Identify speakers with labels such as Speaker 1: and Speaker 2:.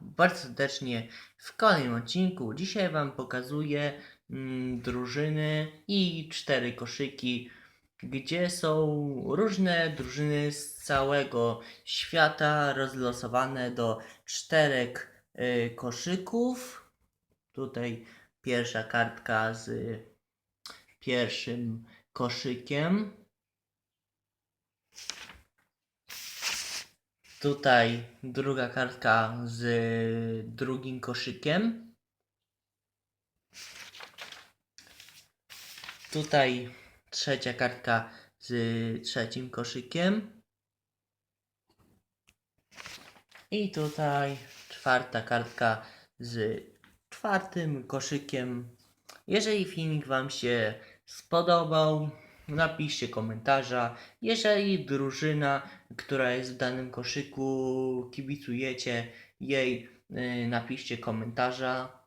Speaker 1: bardzo serdecznie w kolejnym odcinku. Dzisiaj Wam pokazuję mm, drużyny i cztery koszyki, gdzie są różne drużyny z całego świata rozlosowane do czterech y, koszyków. Tutaj pierwsza kartka z pierwszym koszykiem. Tutaj druga kartka z drugim koszykiem. Tutaj trzecia kartka z trzecim koszykiem. I tutaj czwarta kartka z czwartym koszykiem. Jeżeli filmik Wam się spodobał, napiszcie komentarza. Jeżeli drużyna, która jest w danym koszyku, kibicujecie jej, yy, napiszcie komentarza.